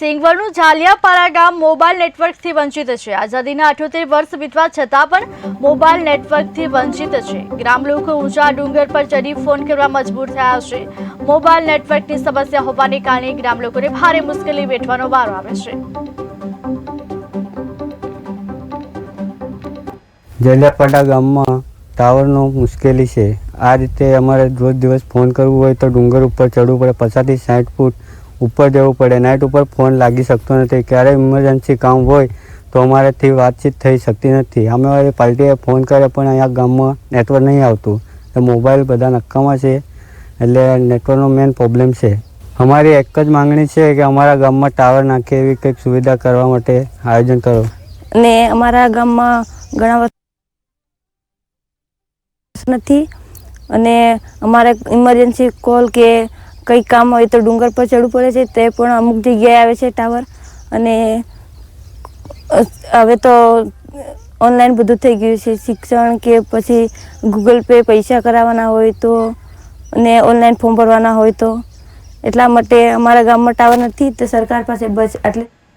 સિંગવડનું ઝાલિયાપાડા ગામ મોબાઈલ નેટવર્કથી વંચિત છે. આઝાદીના અઠ્યોતેર વર્ષ વીતવા છતાં પણ મોબાઈલ નેટવર્કથી વંચિત છે. ગ્રામ લોકો ઊંચા ડુંગર પર ચડી ફોન કરવા મજબૂર થયા છે. મોબાઈલ નેટવર્કની સમસ્યા હોવાને કારણે ગ્રામ લોકોને ભારે મુશ્કેલી વેઠવાનો વારો આવે છે. જલિયાપાડા ગામમાં ટાવરનો મુશ્કેલી છે. આ રીતે અમારે રોજ દિવસ ફોન કરવું હોય તો ડુંગર ઉપર ચડવું પડે. પચાસથી સાઠ ફૂટ ઉપર જવું પડે. નાઇટ ઉપર ફોન લાગી શકતો નથી. ક્યારે ઇમરજન્સી કામ હોય તો અમારાથી વાતચીત થઈ શકતી નથી. અમે પાર્ટીએ ફોન કરે પણ અહીંયા ગામમાં નેટવર્ક નહીં આવતું. તો મોબાઈલ બધા નક્કામાં છે. એટલે નેટવર્કનો મેઇન પ્રોબ્લેમ છે. અમારી એક જ માંગણી છે કે અમારા ગામમાં ટાવર નાખે એવી કંઈક સુવિધા કરવા માટે આયોજન કરો. અને અમારા ગામમાં ઘણા વર્ષ નથી. અને અમારે ઇમરજન્સી કોલ કે કંઈ કામ હોય તો ડુંગર પર ચડવું પડે છે, તે પણ અમુક જગ્યાએ આવે છે ટાવર. અને હવે તો ઓનલાઈન બધું થઈ ગયું છે, શિક્ષણ કે પછી ગૂગલ પે પૈસા કરાવવાના હોય તો અને ઓનલાઈન ફોર્મ ભરવાના હોય તો. એટલા માટે અમારા ગામમાં ટાવર નથી, તો સરકાર પાસે બસ આટલી